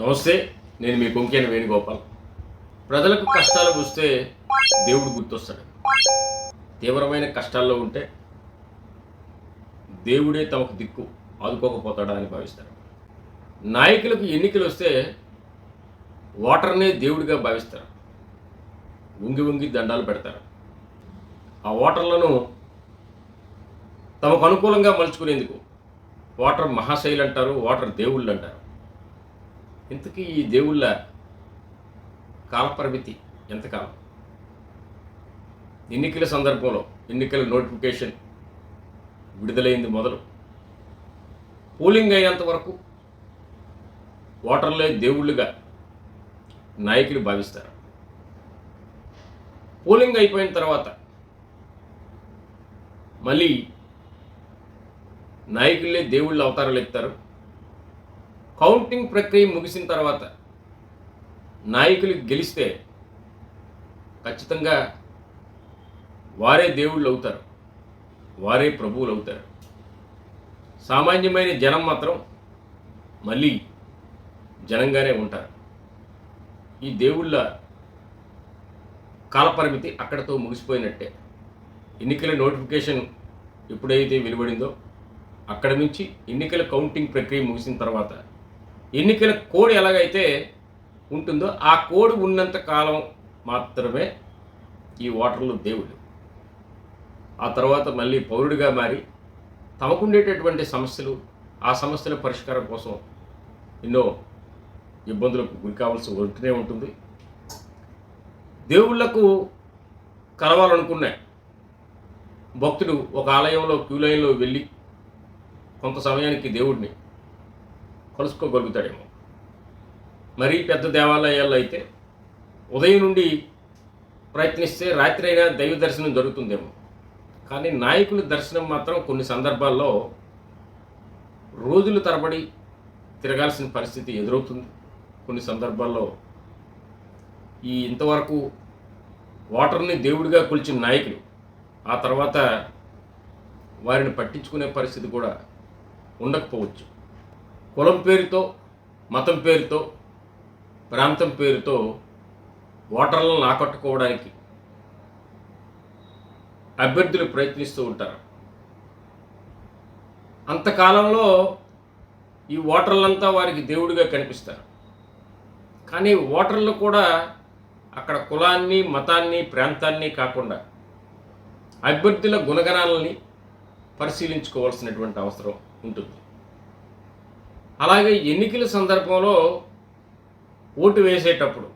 నమస్తే నేను మీ కొంకేన వేణుగోపాల్. ప్రజలకు కష్టాలు వస్తే దేవుడు గుర్తొస్తాడు. తీవ్రమైన కష్టాల్లో ఉంటే దేవుడే తమకు దిక్కు ఆదుకోకపోతాడా అని భావిస్తారు. నాయకులకు ఎన్నికలు వస్తే ఓటర్నే దేవుడిగా భావిస్తారు. ఉంగి ఉంగి దండాలు పెడతారు. ఆ ఓటర్లను తమకు అనుకూలంగా మలుచుకునేందుకు ఓటర్ మహాశైలు అంటారు ఓటర్ దేవుళ్ళు అంటారు ఇంతకీ ఈ దేవుళ్ళ కాలపరిమితి ఎంతకాలం ఎన్నికల సందర్భంలో ఎన్నికల నోటిఫికేషన్ విడుదలైంది మొదలు. పోలింగ్ అయ్యేంత వరకు ఓటర్లే దేవుళ్ళుగా నాయకులు భావిస్తారు. పోలింగ్ అయిపోయిన తర్వాత మళ్ళీ నాయకులే దేవుళ్ళు అవతారాలు ఎత్తారు. కౌంటింగ్ ప్రక్రియ ముగిసిన తర్వాత నాయకులు గెలిస్తే ఖచ్చితంగా వారే దేవుళ్ళు అవుతారు. వారే ప్రభువులు అవుతారు. సామాన్యమైన జనం మాత్రం మళ్ళీ జనంగానే ఉంటారు. ఈ దేవుళ్ళ కాలపరిమితి అక్కడతో ముగిసిపోయినట్టే. ఎన్నికల నోటిఫికేషన్ ఎప్పుడైతే వెలువడిందో అక్కడ నుంచి ఎన్నికల కౌంటింగ్ ప్రక్రియ ముగిసిన తర్వాత ఎన్నికల కోడ్ ఎలాగైతే ఉంటుందో ఆ కోడ్ ఉన్నంత కాలం మాత్రమే ఈ ఓటర్లు దేవుడు ఆ తర్వాత మళ్ళీ పౌరుడిగా మారి తమకుండేటటువంటి సమస్యలు ఆ సమస్యల పరిష్కారం కోసం ఎన్నో ఇబ్బందులకు గురి కావాల్సి ఉంటూనే ఉంటుంది. దేవుళ్ళకు కలవాలనుకున్నా భక్తుడు ఒక ఆలయంలో క్యూ లైన్లో వెళ్ళి కొంత సమయానికి దేవుడిని కలుసుకోగలుగుతాడేమో. మరీ పెద్ద దేవాలయాల్లో అయితే ఉదయం నుండి ప్రయత్నిస్తే రాత్రి అయినా దైవ దర్శనం జరుగుతుందేమో. కానీ నాయకుల దర్శనం మాత్రం కొన్ని సందర్భాల్లో రోజులు తరబడి తిరగాల్సిన పరిస్థితి ఎదురవుతుంది. కొన్ని సందర్భాల్లో ఈ ఇంతవరకు వాటర్ని దేవుడిగా కొలిచిన నాయకులు ఆ తర్వాత వారిని పట్టించుకునే పరిస్థితి కూడా ఉండకపోవచ్చు. కులం పేరుతో మతం పేరుతో ప్రాంతం పేరుతో ఓటర్లను ఆకట్టుకోవడానికి అభ్యర్థులు ప్రయత్నిస్తూ ఉంటారు. అంతకాలంలో ఈ ఓటర్లంతా వారికి దేవుడిగా కనిపిస్తారు. కానీ ఓటర్లు కూడా అక్కడ కులాన్ని మతాన్ని ప్రాంతాన్ని కాకుండా అభ్యర్థుల గుణగణాలని పరిశీలించుకోవాల్సినటువంటి అవసరం ఉంటుంది. అలాగే ఎన్నికల సందర్భంలో ఓటు వేసేటప్పుడు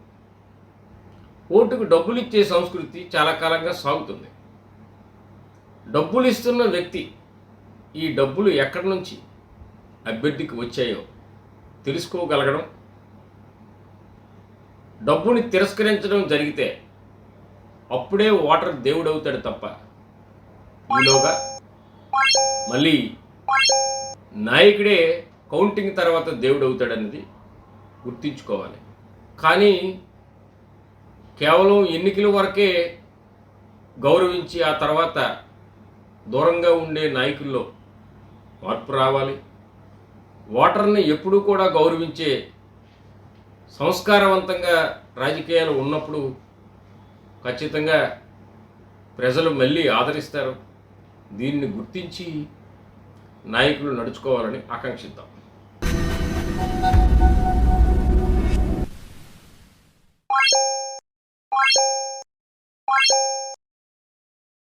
ఓటుకు డబ్బులు ఇచ్చే సంస్కృతి చాలా కాలంగా సాగుతుంది. డబ్బులు ఇస్తున్న వ్యక్తి ఈ డబ్బులు ఎక్కడి నుంచి అభ్యర్థికి వచ్చాయో తెలుసుకోగలగడం డబ్బుని తిరస్కరించడం జరిగితే అప్పుడే ఓటర్ దేవుడవుతాడు తప్ప ఈలోగా మళ్ళీ నాయకుడే కౌంటింగ్ తర్వాత దేవుడు అవుతాడన్నది గుర్తించుకోవాలి. కానీ కేవలం ఎన్నికల వరకే గౌరవించి ఆ తర్వాత దూరంగా ఉండే నాయకుల్లో మార్పు రావాలి. ఓటర్ని ఎప్పుడూ కూడా గౌరవించే సంస్కారవంతంగా రాజకీయాలు ఉన్నప్పుడు ఖచ్చితంగా ప్రజలు మళ్ళీ ఆదరిస్తారు. దీన్ని గుర్తించి నాయకులు నడుచుకోవాలని ఆకాంక్షిద్దాం. Thank you.